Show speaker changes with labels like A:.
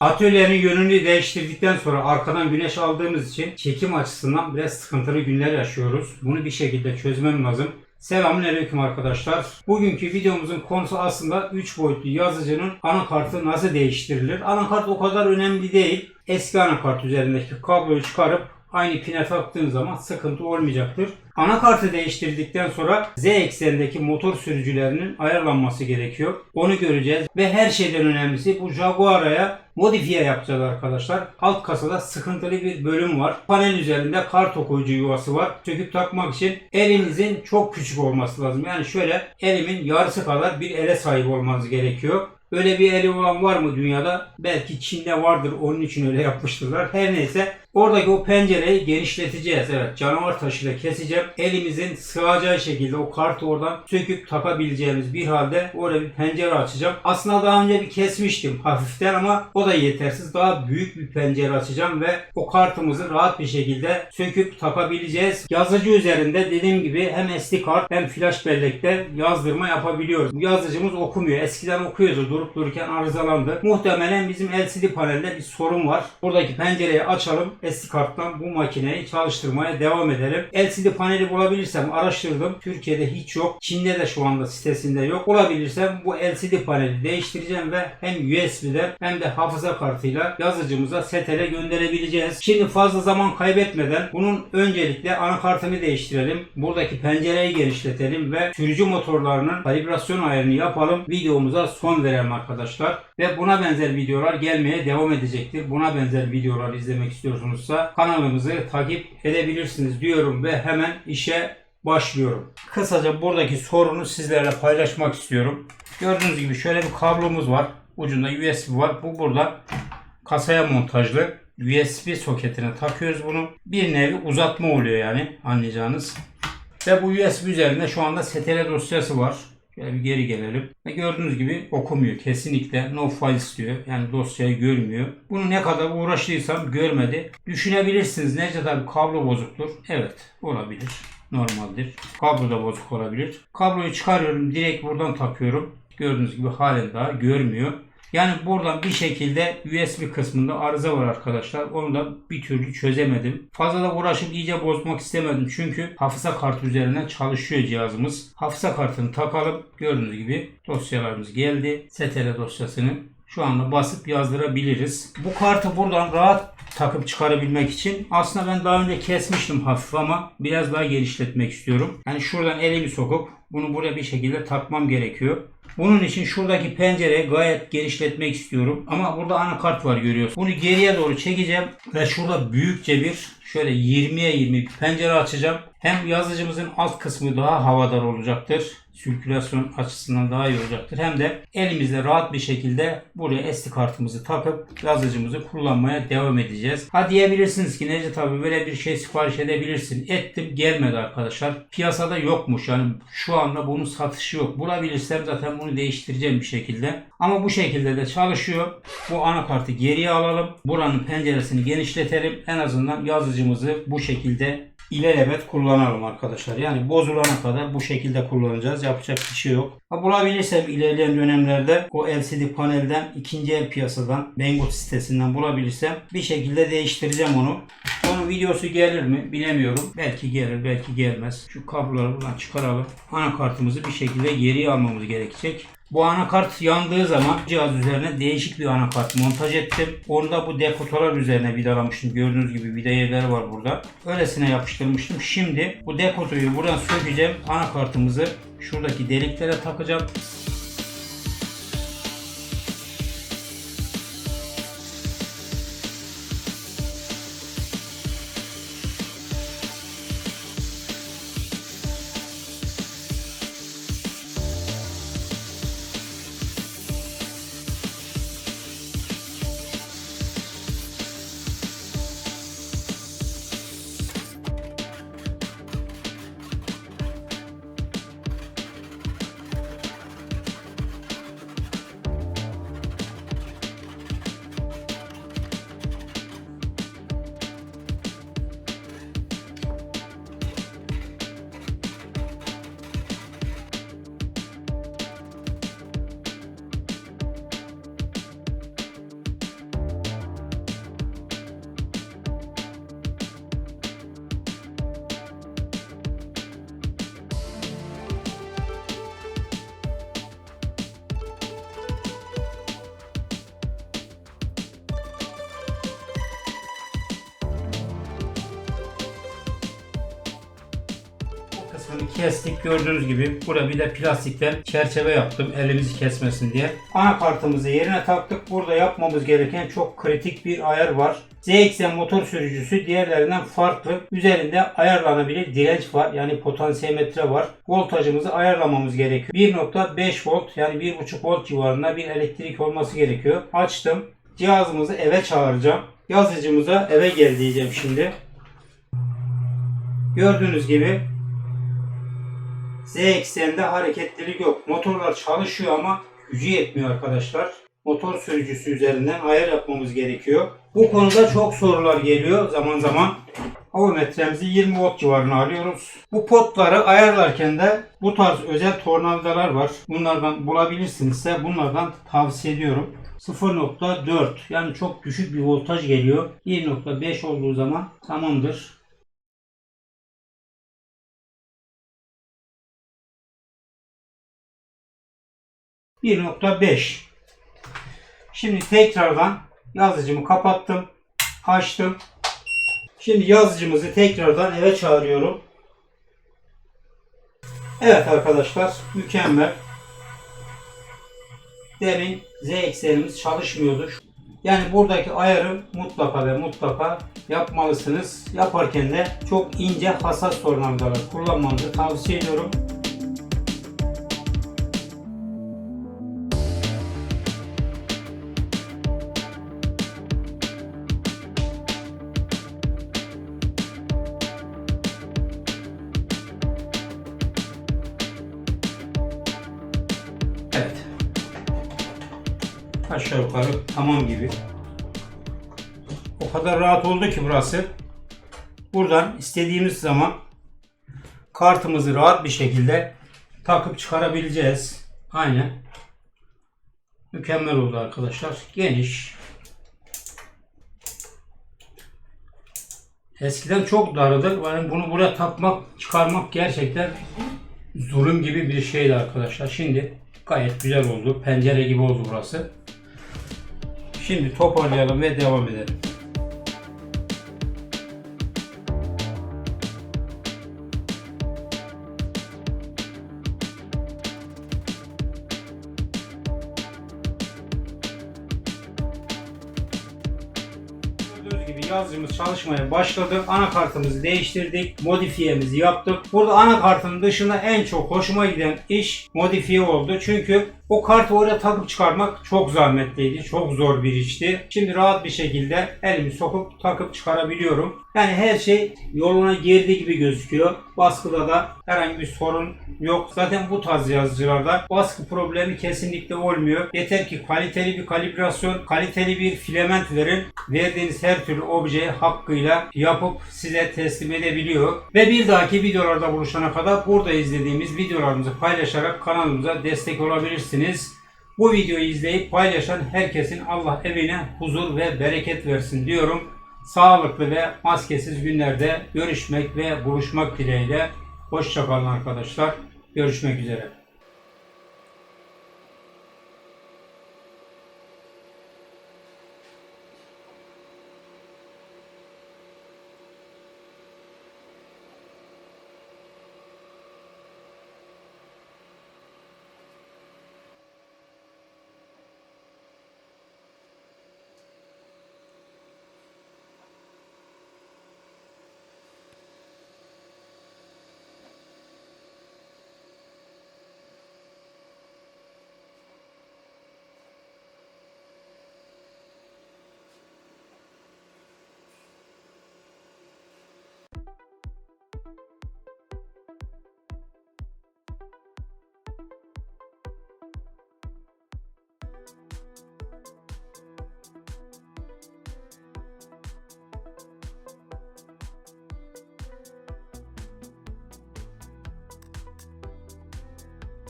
A: Atölyenin yönünü değiştirdikten sonra arkadan güneş aldığımız için çekim açısından biraz sıkıntılı günler yaşıyoruz. Bunu bir şekilde çözmem lazım. Selamünaleyküm arkadaşlar. Bugünkü videomuzun konusu aslında 3 boyutlu yazıcının anakartı nasıl değiştirilir? Anakart o kadar önemli değil. Eski anakart üzerindeki kabloyu çıkarıp aynı pine taktığın zaman sıkıntı olmayacaktır. Anakartı değiştirdikten sonra Z eksenindeki motor sürücülerinin ayarlanması gerekiyor. Onu göreceğiz ve her şeyden önemlisi bu Jaguar'a modifiye yapacağız arkadaşlar. Alt kasada sıkıntılı bir bölüm var. Panel üzerinde kart okuyucu yuvası var. Söküp takmak için elinizin çok küçük olması lazım. Yani şöyle elimin yarısı kadar bir ele sahip olmanız gerekiyor. Öyle bir eli olan var mı dünyada? Belki Çin'de vardır onun için öyle yapmıştırlar. Her neyse oradaki o pencereyi genişleteceğiz. Evet canavar taşıyla keseceğim. Elimizin sığacağı şekilde o kartı oradan söküp takabileceğimiz bir halde oraya bir pencere açacağım. Aslında daha önce bir kesmiştim hafiften ama o da yetersiz. Daha büyük bir pencere açacağım ve o kartımızı rahat bir şekilde söküp takabileceğiz. Yazıcı üzerinde dediğim gibi hem SD kart hem flash bellekte yazdırma yapabiliyoruz. Bu yazıcımız okumuyor. Eskiden okuyordu durup dururken arızalandı. Muhtemelen bizim LCD panelde bir sorun var. Buradaki pencereyi açalım. SD karttan bu makineyi çalıştırmaya devam edelim. LCD paneli bulabilirsem araştırdım. Türkiye'de hiç yok. Çin'de de şu anda sitesinde yok. Bulabilirsem bu LCD paneli değiştireceğim ve hem USB'den hem de hafıza kartıyla yazıcımıza setele gönderebileceğiz. Şimdi fazla zaman kaybetmeden bunun öncelikle anakartını değiştirelim. Buradaki pencereyi genişletelim ve sürücü motorlarının kalibrasyon ayarını yapalım. Videomuza son verelim arkadaşlar. Ve buna benzer videolar gelmeye devam edecektir. Buna benzer videolar izlemek istiyorsunuzsa kanalımızı takip edebilirsiniz diyorum ve hemen işe başlıyorum. Kısaca buradaki sorunu sizlerle paylaşmak istiyorum. Gördüğünüz gibi şöyle bir kablomuz var. Ucunda USB var. Bu burada kasaya montajlı. USB soketine takıyoruz bunu. Bir nevi uzatma oluyor yani anlayacağınız. Ve bu USB üzerinde şu anda STL dosyası var. Şöyle bir geri gelelim. Ve gördüğünüz gibi okumuyor. Kesinlikle no files diyor. Yani dosyayı görmüyor. Bunu ne kadar uğraştıysam görmedi. Düşünebilirsiniz. Necdet abi kablo bozuktur. Evet olabilir. Normaldir. Kablo da bozuk olabilir. Kabloyu çıkarıyorum. Direkt buradan takıyorum. Gördüğünüz gibi halen daha görmüyor. Yani buradan bir şekilde USB kısmında arıza var arkadaşlar. Onu da bir türlü çözemedim. Fazla da uğraşıp iyice bozmak istemedim. Çünkü hafıza kartı üzerinden çalışıyor cihazımız. Hafıza kartını takalım. Gördüğünüz gibi dosyalarımız geldi. STL dosyasını şu anda basıp yazdırabiliriz. Bu kartı buradan rahat takıp çıkarabilmek için aslında ben daha önce kesmiştim hafif ama biraz daha genişletmek istiyorum. Yani şuradan elimi sokup bunu buraya bir şekilde takmam gerekiyor. Bunun için şuradaki pencereyi gayet genişletmek istiyorum. Ama burada anakart var görüyorsunuz. Bunu geriye doğru çekeceğim ve şurada büyükçe bir şöyle 20'ye 20 bir pencere açacağım. Hem yazıcımızın alt kısmı daha havadar olacaktır. Sirkülasyon açısından daha iyi olacaktır. Hem de elimizle rahat bir şekilde buraya SD kartımızı takıp yazıcımızı kullanmaya devam edeceğiz. Ha diyebilirsiniz ki Necdet abi böyle bir şey sipariş edebilirsin. Ettim gelmedi arkadaşlar. Piyasada yokmuş yani şu anda bunun satışı yok. Bulabilirsem zaten bunu değiştireceğim bir şekilde. Ama bu şekilde de çalışıyor. Bu anakartı geriye alalım. Buranın penceresini genişletelim. En azından yazıcımızı bu şekilde ilelebet kullanalım arkadaşlar. Yani bozulana kadar bu şekilde kullanacağız. Yapacak bir şey yok. Ha, bulabilirsem ilerleyen dönemlerde o LCD panelden ikinci el piyasadan Banggood sitesinden bulabilirsem bir şekilde değiştireceğim onu. Onun videosu gelir mi bilemiyorum. Belki gelir belki gelmez. Şu kabloları buradan çıkaralım. Anakartımızı bir şekilde geriye almamız gerekecek. Bu anakart yandığı zaman cihaz üzerine değişik bir anakart montaj ettim. Onu da bu dekotolar üzerine vidalamıştım. Gördüğünüz gibi vida yerleri var burada. Öylesine yapıştırmıştım. Şimdi bu dekotoyu buradan sökeceğim. Anakartımızı şuradaki deliklere takacağım. Kısmını kestik. Gördüğünüz gibi burada bir de plastikten çerçeve yaptım elimizi kesmesin diye. Anakartımızı yerine taktık. Burada yapmamız gereken çok kritik bir ayar var. ZXM motor sürücüsü diğerlerinden farklı. Üzerinde ayarlanabilir direnç var. Yani potansiyometre var. Voltajımızı ayarlamamız gerekiyor. 1.5 volt yani 1.5 volt civarında bir elektrik olması gerekiyor. Açtım. Cihazımızı eve çağıracağım. Yazıcımıza eve gel diyeceğim şimdi. Gördüğünüz gibi Z ekseninde hareketlilik yok. Motorlar çalışıyor ama gücü yetmiyor arkadaşlar. Motor sürücüsü üzerinden ayar yapmamız gerekiyor. Bu konuda çok sorular geliyor zaman zaman. Avometremizi 20 volt civarına alıyoruz. Bu potları ayarlarken de bu tarz özel tornavidalar var. Bunlardan bulabilirsinizse bunlardan tavsiye ediyorum. 0.4 yani çok düşük bir voltaj geliyor. 1.5 olduğu zaman tamamdır. %1.5 Şimdi tekrardan yazıcımı kapattım. Açtım. Şimdi yazıcımızı tekrardan eve çağırıyorum. Evet arkadaşlar mükemmel. Demin Z eksenimiz çalışmıyordu. Yani buradaki ayarı mutlaka ve mutlaka yapmalısınız. Yaparken de çok ince hassas tornavidalar kullanmanızı tavsiye ediyorum. Aşağı yukarı tamam gibi. O kadar rahat oldu ki burası. Buradan istediğimiz zaman kartımızı rahat bir şekilde takıp çıkarabileceğiz. Aynen. Mükemmel oldu arkadaşlar. Geniş. Eskiden çok dardı. Yani bunu buraya takmak, çıkarmak gerçekten zulüm gibi bir şeydi arkadaşlar. Şimdi gayet güzel oldu. Pencere gibi oldu burası. Şimdi toparlayalım ve devam edelim. Gibi yazıcımız çalışmaya başladı. Anakartımızı değiştirdik. Modifiyemizi yaptık. Burada anakartın dışında en çok hoşuma giden iş modifiye oldu. Çünkü o kartı oraya takıp çıkarmak çok zahmetliydi. Çok zor bir işti. Şimdi rahat bir şekilde elimi sokup takıp çıkarabiliyorum. Yani her şey yoluna girdiği gibi gözüküyor. Baskıda da herhangi bir sorun yok. Zaten bu tarz yazıcılarda baskı problemi kesinlikle olmuyor. Yeter ki kaliteli bir kalibrasyon, kaliteli bir filament verin. Verdiğiniz her türlü objeyi hakkıyla yapıp size teslim edebiliyor. Ve bir dahaki videolarda buluşana kadar burada izlediğimiz videolarımızı paylaşarak kanalımıza destek olabilirsiniz. Bu videoyu izleyip paylaşan herkesin Allah evine huzur ve bereket versin diyorum. Sağlıklı ve maskesiz günlerde görüşmek ve buluşmak dileğiyle. Hoşçakalın arkadaşlar. Görüşmek üzere.